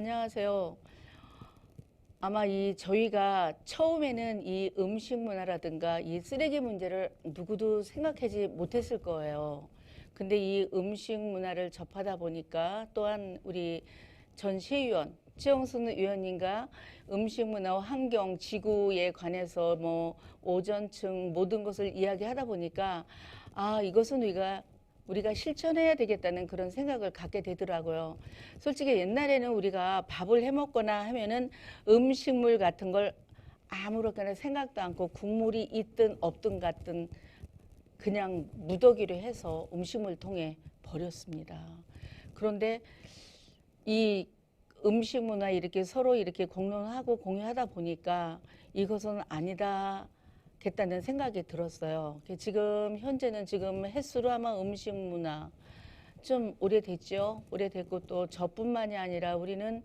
안녕하세요. 아마 이 저희가 처음에는 이 음식 문화라든가 이 쓰레기 문제를 누구도 생각하지 못했을 거예요. 근데 이 음식 문화를 접하다 보니까 또한 우리 전 시의원 최영순 의원님과 음식 문화와 환경 지구에 관해서 뭐 오전층 모든 것을 이야기하다 보니까 아 이것은 우리가 우리가 실천해야 되겠다는 그런 생각을 갖게 되더라고요. 솔직히 옛날에는 우리가 밥을 해 먹거나 하면은 음식물 같은 걸 아무렇게나 생각도 않고 국물이 있든 없든 같든 그냥 무더기로 해서 음식물 통에 버렸습니다. 그런데 이 음식 문화 이렇게 서로 이렇게 공론하고 공유하다 보니까 이것은 아니다. 겠다는 생각이 들었어요. 지금 현재는 지금 횟수로 아마 음식 문화 좀 오래됐죠. 오래됐고 또 저뿐만이 아니라 우리는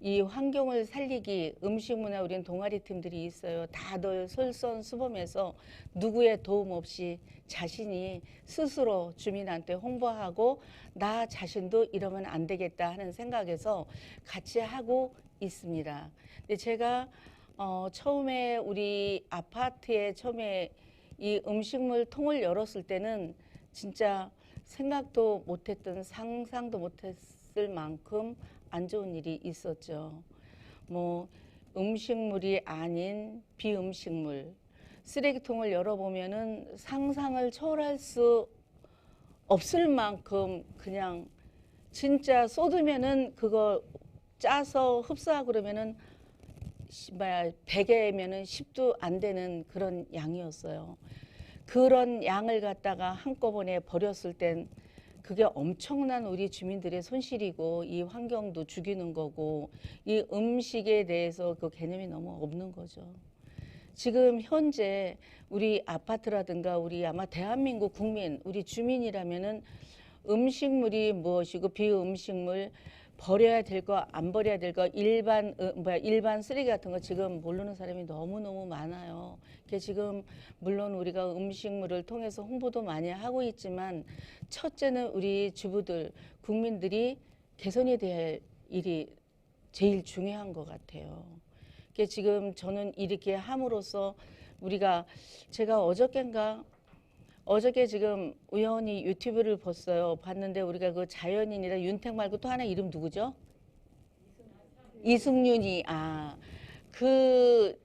이 환경을 살리기 음식 문화 우리는 동아리 팀들이 있어요. 다들 솔선수범해서 누구의 도움 없이 자신이 스스로 주민한테 홍보하고 나 자신도 이러면 안 되겠다 하는 생각에서 같이 하고 있습니다. 근데 제가 어, 처음에 우리 아파트에 처음에 이 음식물 통을 열었을 때는 진짜 생각도 못했던 상상도 못했을 만큼 안 좋은 일이 있었죠. 뭐 음식물이 아닌 비음식물 쓰레기통을 열어보면은 상상을 초월할 수 없을 만큼 그냥 진짜 쏟으면은 그거 짜서 흡수하고 그러면은 100개면은 10도 안 되는 그런 양이었어요. 그런 양을 갖다가 한꺼번에 버렸을 땐 그게 엄청난 우리 주민들의 손실이고 이 환경도 죽이는 거고 이 음식에 대해서 그 개념이 너무 없는 거죠. 지금 현재 우리 아파트라든가 우리 아마 대한민국 국민 우리 주민이라면은 음식물이 무엇이고 비음식물 버려야 될 거 안 버려야 될 거 일반 어, 뭐야 일반 쓰레기 같은 거 지금 모르는 사람이 너무 너무 많아요. 그 지금 물론 우리가 음식물을 통해서 홍보도 많이 하고 있지만 첫째는 우리 주부들 국민들이 개선이 될 일이 제일 중요한 것 같아요. 그 지금 저는 이렇게 함으로써 우리가 제가 어저께인가 어저께 지금 우연히 유튜브를 봤어요. 봤는데 우리가 그 자연인이라 윤택 말고 또 하나 이름 누구죠? 이승윤이 아 그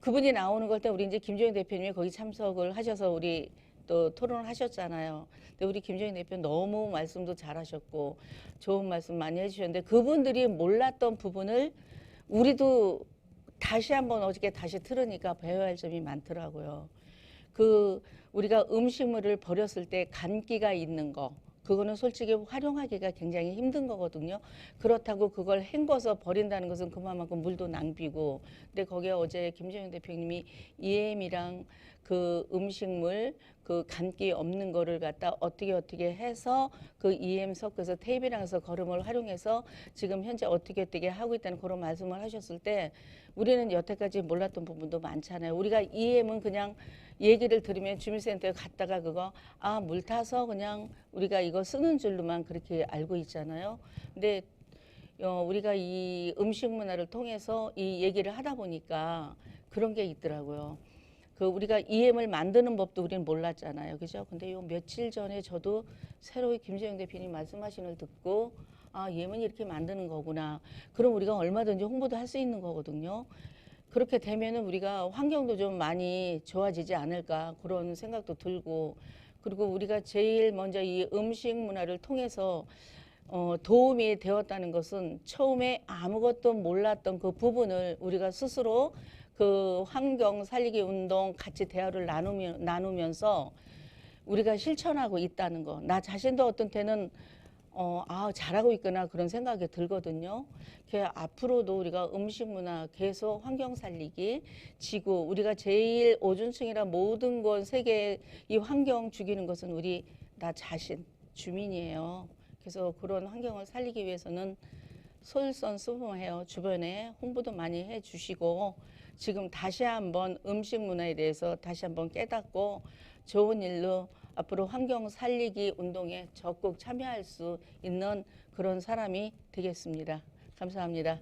그분이 나오는 걸 때 우리 이제 김종인 대표님이 거기 참석을 하셔서 우리 또 토론을 하셨잖아요. 근데 우리 김종인 대표 너무 말씀도 잘하셨고 좋은 말씀 많이 해주셨는데 그분들이 몰랐던 부분을 우리도 다시 한번 어저께 다시 들으니까 배워야 할 점이 많더라고요. 그 우리가 음식물을 버렸을 때 간기가 있는 거 그거는 솔직히 활용하기가 굉장히 힘든 거거든요. 그렇다고 그걸 헹궈서 버린다는 것은 그만큼 물도 낭비고. 근데 거기에 어제 김정인 대표님이 EM이랑 그 음식물 그 간기 없는 거를 갖다 어떻게 어떻게 해서 그 EM 섞어서 테이블이랑 해서 걸음을 활용해서 지금 현재 어떻게 어떻게 하고 있다는 그런 말씀을 하셨을 때 우리는 여태까지 몰랐던 부분도 많잖아요. 우리가 EM은 그냥 얘기를 들으면 주민센터에 갔다가 그거 아 물 타서 그냥 우리가 이거 쓰는 줄로만 그렇게 알고 있잖아요. 근데 어, 우리가 이 음식 문화를 통해서 이 얘기를 하다 보니까 그런 게 있더라고요. 그 우리가 EM을 만드는 법도 우리는 몰랐잖아요. 그죠? 근데 요 며칠 전에 저도 새로 김재영 대표님 말씀하시는 걸 듣고 아, EM은 이렇게 만드는 거구나. 그럼 우리가 얼마든지 홍보도 할 수 있는 거거든요. 그렇게 되면은 우리가 환경도 좀 많이 좋아지지 않을까 그런 생각도 들고 그리고 우리가 제일 먼저 이 음식 문화를 통해서 어, 도움이 되었다는 것은 처음에 아무것도 몰랐던 그 부분을 우리가 스스로 그 환경 살리기 운동 같이 대화를 나누며, 나누면서 우리가 실천하고 있다는 거. 나 자신도 어떤 때는 어, 아, 잘하고 있구나 그런 생각이 들거든요. 그 앞으로도 우리가 음식 문화 계속 환경 살리기, 지구, 우리가 제일 오존층이라 모든 것 세계 이 환경 죽이는 것은 우리 나 자신, 주민이에요. 그래서 그런 환경을 살리기 위해서는 솔선 수범해요. 주변에 홍보도 많이 해 주시고 지금 다시 한번 음식 문화에 대해서 다시 한번 깨닫고 좋은 일로 앞으로 환경 살리기 운동에 적극 참여할 수 있는 그런 사람이 되겠습니다. 감사합니다.